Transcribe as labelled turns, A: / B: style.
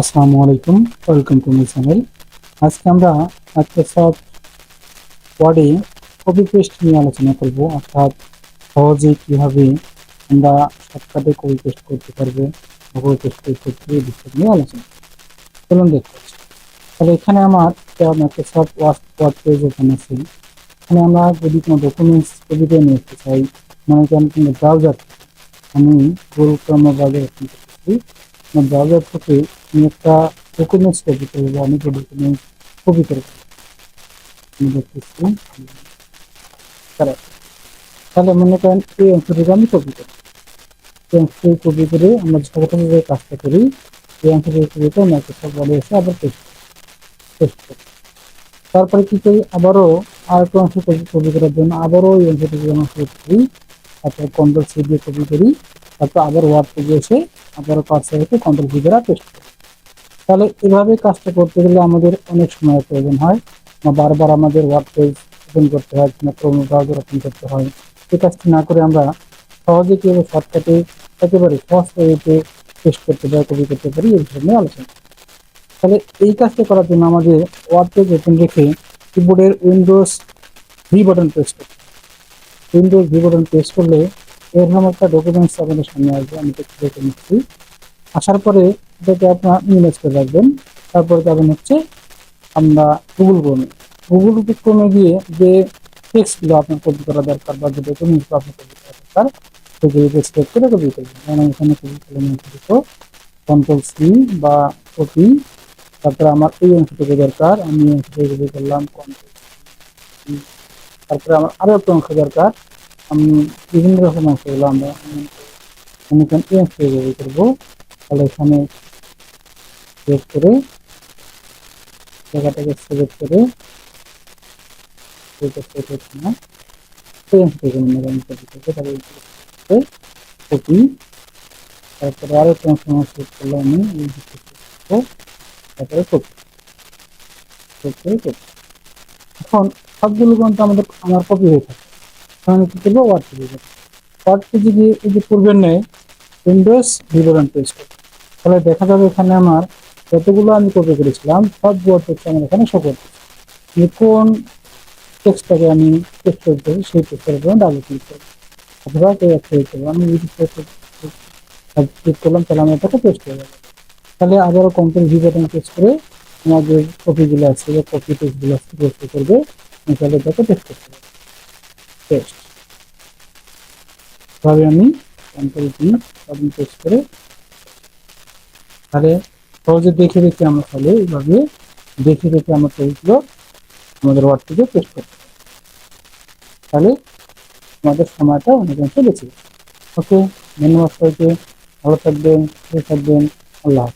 A: আসসালামু আলাইকুম, welcome to my channel. আজকে আমরা মাইক্রোসফট ওয়ার্ডে কপি পেস্ট নিয়ে আলোচনা করব, অর্থাৎ সহজে কীভাবে আমরা শর্টকাটে কপি পেস্ট করতে পারব কপি পেস্ট করতে এই বিষয় নিয়ে আলোচনা। চলুন দেখতে পাচ্ছি তাহলে এখানে আমার মাইক্রোসফট ওয়ার্ড পেজ ওপেন আছে। এখানে আমরা যদি কোনো ডকুমেন্টস কপিতে নিয়ে আসতে চাই মানে কি আমি কোনো ব্রাউজার আমি ক্রোম ব্রাউজার ব্রাউজার থেকে আমি একটা ডকুমেন্টস করব আমি যে ডকুমেন্টস কপি করব আমি দেখতেছি তাহলে মনে করেন এই অংশটিকে আমি কপি করি। এই অংশটি কপি করে আমরা সর্বপ্রথম যে কাজটা করি, এই অংশটি কপি করে মাইক্রোসফট বলে এসে আবার পেস্ট পেস্ট করি। তারপরে কি করি? আবারও আর একটা অংশ কপি করার জন্য আবারও এই অংশটিকে আমরা কপি করি, তারপর কন্ট্রোল সি দিয়ে কপি করি, তারপর আবার ওয়ার্ড পেজে এসে আবারও রেখে কন্ট্রোল সি দ্বারা পেস্ট করি। তাহলে এভাবে কাজটা করতে গেলে আমাদের অনেক সময়ের প্রয়োজন হয়। বারবার আমাদের ওয়ার্ড পেজ ওপেন করতে হয়, কিংবা ক্রোম ব্রাউজার ওপেন করতে হয়। এই কাজটি না করে আমরা সহজে কীভাবে শর্টকাটে একেবারে সহজ ওয়েতে পেস্ট করতে পারি কপি করতে পারি, এই নিয়ে আলোচনা। তাহলে এই কাজটা করার জন্য আমাদের ওয়ার্ড পেজ ওপেন রেখে কিবোর্ডের উইন্ডোজ ভি বাটন প্রেস করতে উইন্ডোজ ভি বাটন প্রেস করলে এরকম একটা ডকুমেন্টস আপনাদের সামনে আসবে, আমি একটু দেখে নিচ্ছি। আসার পরে এটাকে আপনার ইমেজ করে রাখবেন। তারপরে যাবেন হচ্ছে আমরা গুগল ক্রোমে গুগল ক্রোমে গিয়ে যে টেক্সটগুলো আপনার কপি করা দরকার বা যে ডকুমেন্টগুলো আপনার কপি করা দরকার সেগুলিকে সিলেক্ট করে কপি করবেন। যেমন এখানে কপি অংশটুকু কন্ট্রোল সি বা কপি তারপরে আমার এই অংশটুকু দরকার, আমি অংশটুকু কপি করলাম কন্ট্রোল তারপরে আমার আরও একটা অংশ দরকার, আমি বিভিন্ন রকম অংশগুলো আমরা আমি এখানে এই অংশটুকু কপি করব। তাহলে এখানে সিলেক্ট করে জায়গাটাকে সিলেক্ট করে এখন সবগুলো কিন্তু আমাদের আমার কপি হয়ে থাকে। তখন আমি করব? ওয়ার্ড পেজে যাব ওয়ার্ড পেজে গিয়ে নেই উইন্ডোজ বিবরণ পেজ তাহলে দেখা যাবে এখানে আমার যতগুলো আমি কপি করেছিলাম, সব ওয়ার্ড টেক্সট আমার এখানে শো করতেছে আমি কোন টেক্সটটাকে আমি টেক্সট করতে সেই টেক্সটের উপরে ডাবল ক্লিক করব। অথবা কেউ একটা আমি ক্লিক করলাম, তাহলে আমি এটাকে পেস্ট হয়ে যাবে তাহলে আবারও কন্ট্রোল ভি বাটন প্রেস করে আমার যে কপিগুলো আছে, যে কপি টেক্সটগুলো আছে পেস্ট করবে। আমি তাহলে এটাকে পেস্ট করতে পারব। পেস্ট এভাবে আমি কন্ট্রোল ভি বাটন প্রেস করে, তাহলে সহজে দেখে রেখে আমরা তাহলে এইভাবে দেখে রেখে আমরা তৈরিগুলো আমাদের ওয়ার্ড থেকে পেস্ট করতে তাহলে আমাদের সময়টা অনেকাংশে বেঁচে ওকে, ধন্যবাদ সবাইকে। ভালো থাকবেন, সুস্থ থাকবেন। আল্লাহ